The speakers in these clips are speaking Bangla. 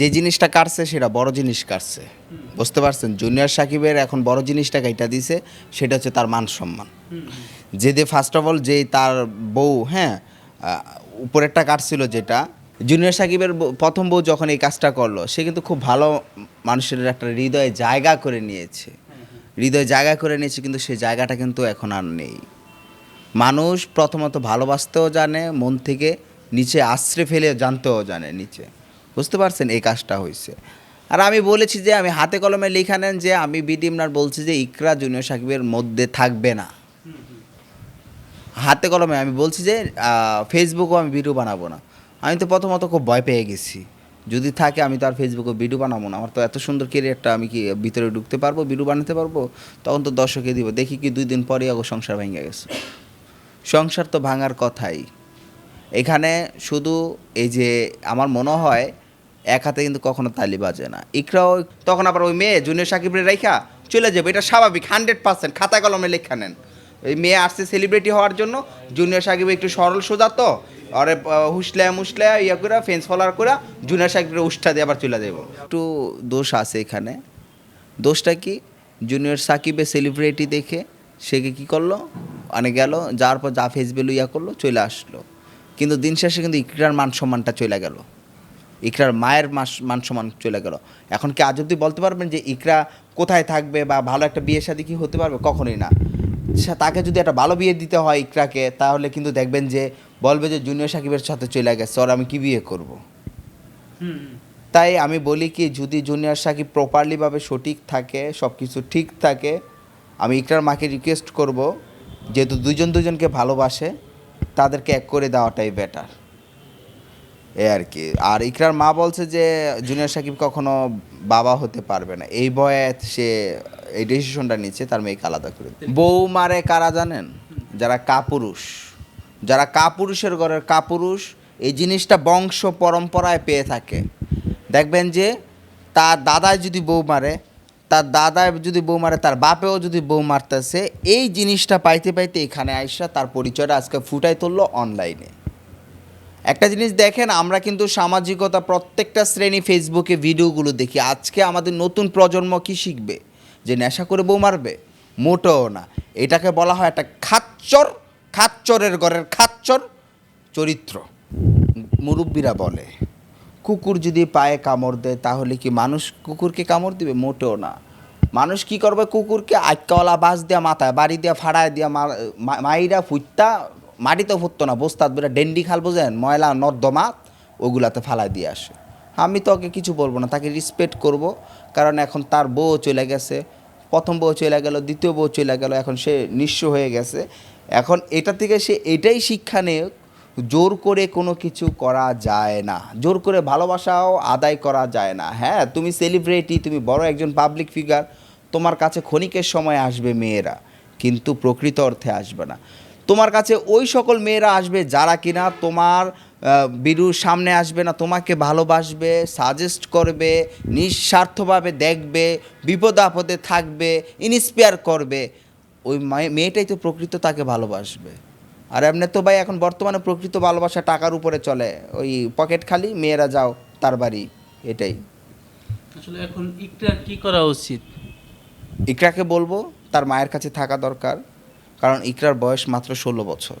যে জিনিসটা কাটছে সেটা বড় জিনিস কাটছে। বুঝতে পারছেন? জুনিয়র সাকিবের এখন বড় জিনিসটা কাইটা দিছে, সেটা হচ্ছে তার মান সম্মান। যে দিয়ে ফার্স্ট অফ অল যে তার বউ হ্যাঁ উপরেরটা কাটছিল যেটা জুনিয়র সাকিবের প্রথম বউ যখন এই কাজটা করল, সে কিন্তু খুব ভালো মানুষের একটা হৃদয়ে জায়গা করে নিয়েছে। হৃদয়ে জায়গা করে নিয়েছে, কিন্তু সেই জায়গাটা কিন্তু এখন আর নেই। মানুষ প্রথমত ভালোবাসতেও জানে, মন থেকে নিচে আশ্রে ফেলে জানতেও জানে নিচে। বুঝতে পারছেন এই কাজটা হয়েছে আর আমি বলেছি যে, আমি হাতে কলমে লেখা নেন যে, আমি বিডি ইমরান বলছি যে, ইকরা জুনিয়র সাকিবের মধ্যে থাকবে না। হাতে কলমে আমি বলছি যে ফেসবুকও আমি ভিডিও বানাবো না। আমি তো প্রথমত খুব ভয় পেয়ে গেছি। যদি থাকে, আমি তো আর ফেসবুকে ভিডিও বানাবো না। আমার তো এত সুন্দর কেরিয়ারটা আমি কি ভিতরে ঢুকতে পারব ভিডিও বানাতে পারব? তখন তো দর্শকে দিব, দেখি কি দুই দিন পরেই আগো সংসার ভেঙে গেছে। সংসার তো ভাঙার কথাই। এখানে শুধু এই যে, আমার মনে হয় এক হাতে কিন্তু কখনো তালি বাজে না। ইকরাও তখন আবার ওই মেয়ে জুনিয়র সাকিবের রেখা চলে যাবে, এটা স্বাভাবিক হান্ড্রেড পার্সেন্ট খাতা কলমে লেখা নেন। ওই মেয়ে আসছে সেলিব্রিটি হওয়ার জন্য, জুনিয়র সাকিব একটু সরল সোজা তো, আরে হুসলে মুসলে ইয়া করে ফেন্স ফলার করে জুনিয়র সাকিবের উষ্ঠা দিয়ে আবার চলে যাব একটু দোষ আছে এখানে। দোষটা কি? জুনিয়র সাকিবের সেলিব্রিটি দেখে সে কি করল? মানে গেল, যাওয়ার পর যা ফেস ভ্যালু ইয়া করল, চলে আসলো। কিন্তু দিন শেষে কিন্তু ইকরার মান সম্মানটা চলে গেল। ইকরার মায়ের মাস মান সম্মান চলে গেল। এখন কি আজ অব্দি বলতে পারবেন যে ইকরা কোথায় থাকবে বা ভালো একটা বিয়ে শাদী কি হতে পারবে? কখনোই না। তাকে যদি একটা ভালো বিয়ে দিতে হয় ইকরাকে তাহলে কিন্তু দেখবেন যে বলবে যে জুনিয়র সাকিবের সাথে চলে গেছে ওর আমি কি বিয়ে করব? তাই আমি বলি কি যদি জুনিয়র সাকিব প্রপারলিভাবে সঠিক থাকে সব কিছু ঠিক থাকে আমি ইকরার মাকে রিকোয়েস্ট করব যেহেতু দুজন দুজনকে ভালোবাসে তাদেরকে এক করে দেওয়াটাই বেটার এই আর কি। আর ইকরার মা বলছে যে, জুনিয়র সাকিব কখনো বাবা হতে পারবে না। এই বয়ে সে এই ডিসিশনটা নিচ্ছে, তার মেয়েকে আলাদা করে বউ মারে কারা জানেন? যারা কাপুরুষ। যারা কাপুরুষের ঘরের কাপুরুষ, এই জিনিসটা বংশ পরম্পরায় পেয়ে থাকে। দেখবেন যে, তার দাদায় যদি বউ মারে, তার দাদায় যদি বউ মারে, তার বাপেও যদি বউ মারতেছে, এই জিনিসটা পাইতে পাইতে এখানে আইসা তার পরিচয়টা আজকে ফুটাই তুললো অনলাইনে একটা জিনিস দেখেন, আমরা কিন্তু সামাজিকতা প্রত্যেকটা শ্রেণি ফেসবুকে ভিডিওগুলো দেখি। আজকে আমাদের নতুন প্রজন্ম কি শিখবে? যে নেশা করে বউ মারবে? মোটেও না। এটাকে বলা হয় একটা খাচ্চর, খাচ্চরের ঘরের খাচ্চর চরিত্র। মুরব্বীরা বলে, কুকুর যদি পায়ে কামড় দেয়, তাহলে কি মানুষ কুকুরকে কামড় দিবে? মোটেও না। মানুষ কি করবে? কুকুরকে আটকাওয়ালা বাস দিয়া মাথায় বাড়ি দিয়া ফাড়ায় দিয়া মাইরা ফুটতা মাটিতে ফুটতো না, বস্তাত বেটা ডেন্ডি খাল বোঝেন, ময়লা, নর্দমা, ওগুলাতে ফালাই দিয়ে আসে। আমি তো ওকে কিছু বলব না, তাকে রেসপেক্ট করব, কারণ এখন তার বউ চলে গেছে। প্রথম বউ চলে গেল, দ্বিতীয় বউ চলে গেল, এখন সে নিঃস্ব হয়ে গেছে। এখন এটা থেকে সে এটাই শিক্ষা নেয় জোর করে কোনো কিছু করা যায় না। জোর করে ভালোবাসাও আদায় করা যায় না। হ্যাঁ তুমি সেলিব্রিটি তুমি বড় একজন পাবলিক ফিগার তোমার কাছে ক্ষণিকের সময় আসবে মেয়েরা, কিন্তু প্রকৃত অর্থে আসবে না। তোমার কাছে ওই সকল মেয়েরা আসবে যারা কিনা তোমার বিরুর সামনে আসবে না তোমাকে ভালোবাসবে সাজেস্ট করবে নিঃস্বার্থভাবে দেখবে বিপদ আপদে থাকবে ইন্সপায়ার করবে। ওই মায়ে- মেয়েটাই তো প্রকৃত তাকে ভালোবাসবে। আর এমনি তো ভাই এখন বর্তমানে প্রকৃত ভালোবাসা টাকার উপরে চলে। ওই পকেট খালি মেয়েরা যাও তার বাড়ি এটাই। আসলে এখন ইকরার কি করা উচিত? ইকরাকে বলব তার মায়ের কাছে থাকা দরকার। কারণ ইকরার বয়স মাত্র ষোলো বছর।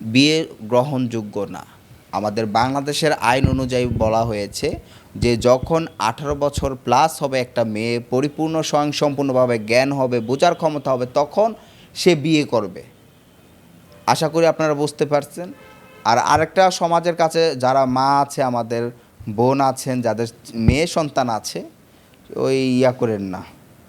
বিয়ে গ্রহণযোগ্য না। আমাদের বাংলাদেশের আইন অনুযায়ী বলা হয়েছে যে যখন আঠারো বছর প্লাস হবে একটা মেয়ে, পরিপূর্ণ, স্বয়ংসম্পূর্ণভাবে জ্ঞান হবে, বোঝার ক্ষমতা হবে, তখন সে বিয়ে করবে। আশা করি আপনারা বুঝতে পারছেন। আর আরেকটা সমাজের কাছে যারা মা আছে, আমাদের বোন আছেন, যাদের মেয়ে সন্তান আছে, ওই ইয়া করেন না।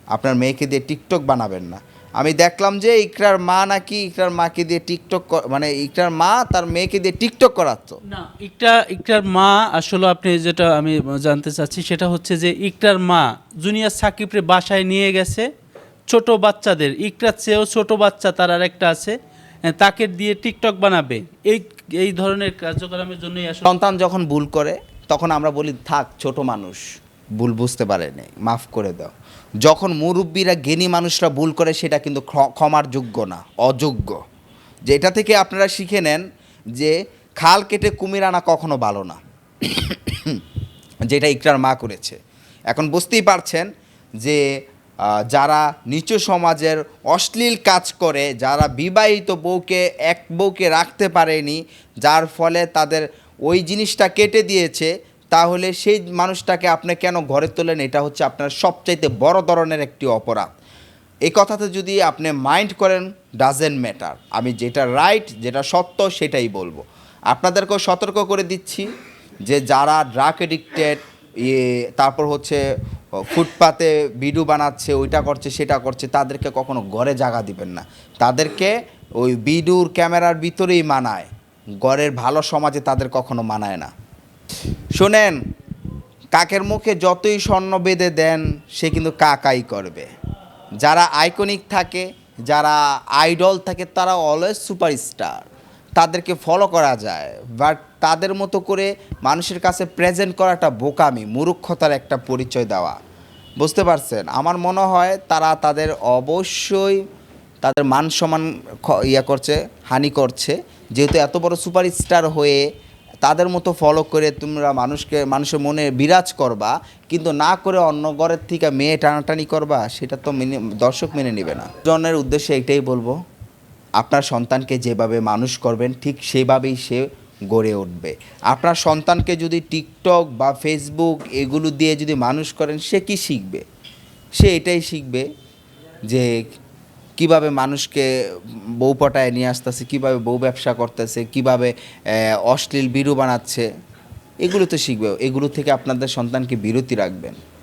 আপনার মেয়েকে দিয়ে টিকটক বানাবেন না। আমি দেখলাম যে ইকরার মা নাকি ইকরার মাকে দিয়ে টিকটক মানে ইকরার মা তার মেয়েকে দিয়ে টিকটক করাতো। না ইকরা ইকরার মা আসলে আপনি যেটা আমি জানতে চাচ্ছি সেটা হচ্ছে যে ইকরার মা জুনিয়র সাকিবরে বাসায় নিয়ে গেছে ছোট বাচ্চাদের। ইকরার চেয়েও ছোট বাচ্চা তার আর একটা আছে তাকে দিয়ে টিকটক বানাবে। এই এই ধরনের কার্যক্রমের জন্যই আসলে সন্তান যখন ভুল করে তখন আমরা বলি থাক ছোট মানুষ। ভুল বুঝতে পারেনি, মাফ করে দাও। যখন মুরব্বীরা জ্ঞানী মানুষরা ভুল করে, সেটা কিন্তু ক্ষ- ক্ষমার যোগ্য না, অযোগ্য। যেটা থেকে আপনারা শিখে নেন যে, খাল কেটে কুমির আনা কখনো ভালো না। যেটা ইকরার মা করেছে। এখন বুঝতেই পারছেন যে যারা নিচু সমাজের অশ্লীল কাজ করে, যারা বিবাহিত বউকে এক বউকে রাখতে পারেনি, যার ফলে তাদের ওই জিনিসটা কেটে দিয়েছে তাহলে সেই মানুষটাকে আপনি কেন ঘরে তোলেন? এটা হচ্ছে আপনার সবচাইতে বড় ধরনের একটি অপরাধ। এই কথাতে যদি আপনি মাইন্ড করেন ডাজেন্ট ম্যাটার আমি যেটা রাইট যেটা সত্য, সেটাই বলব। আপনাদেরকেও সতর্ক করে দিচ্ছি যে যারা ড্রাগ এডিক্টেড ইয়ে তারপর হচ্ছে ফুটপাতে ভিডিও বানাচ্ছে, ওইটা করছে, সেটা করছে, তাদেরকে কখনো ঘরে জাগা দিবেন না। তাদেরকে ওই বিডুর ক্যামেরার ভিতরেই মানায়। ঘরের ভালো সমাজে তাদের কখনো মানায় না। শোনেন, কাকের মুখে যতই স্বর্ণ বেঁধে দেন, সে কিন্তু কাকাই করবে। যারা আইকনিক থাকে, যারা আইডল থাকে, তারা অলওয়েজ সুপারস্টার তাদেরকে ফলো করা যায় বাট তাদের মতো করে মানুষের কাছে প্রেজেন্ট করাটা বোকামি, মূর্খতার একটা পরিচয় দেওয়া। বুঝতে পারছেন? আমার মনে হয় তারা তাদের অবশ্যই তাদের মান সম্মান ইয়া করছে, হানি করছে। যেহেতু এত বড় সুপারস্টার হয়ে তাদের মতো ফলো করে তোমরা মানুষকে, মানুষের মনে বিরাজ করবা, কিন্তু না করে অন্য ঘরের থেকে মেয়ে টানাটানি করবা, সেটা তো মেনে, দর্শক মেনে নেবে না। জনের উদ্দেশ্যে এটাই বলব, আপনার সন্তানকে যেভাবে মানুষ করবেন, ঠিক সেভাবেই সে গড়ে উঠবে। আপনার সন্তানকে যদি টিকটক বা ফেসবুক এগুলো দিয়ে যদি মানুষ করেন, সে কি শিখবে? সে এটাই শিখবে যে কীভাবে মানুষকে বউ পটায় নিয়ে আসতেছে, কীভাবে বউ ব্যবসা করতেছে, কীভাবে অশ্লীল বিরু বানাচ্ছে, এগুলো তো শিখবে। এগুলো থেকে আপনাদের সন্তানকে বিরতি রাখবেন।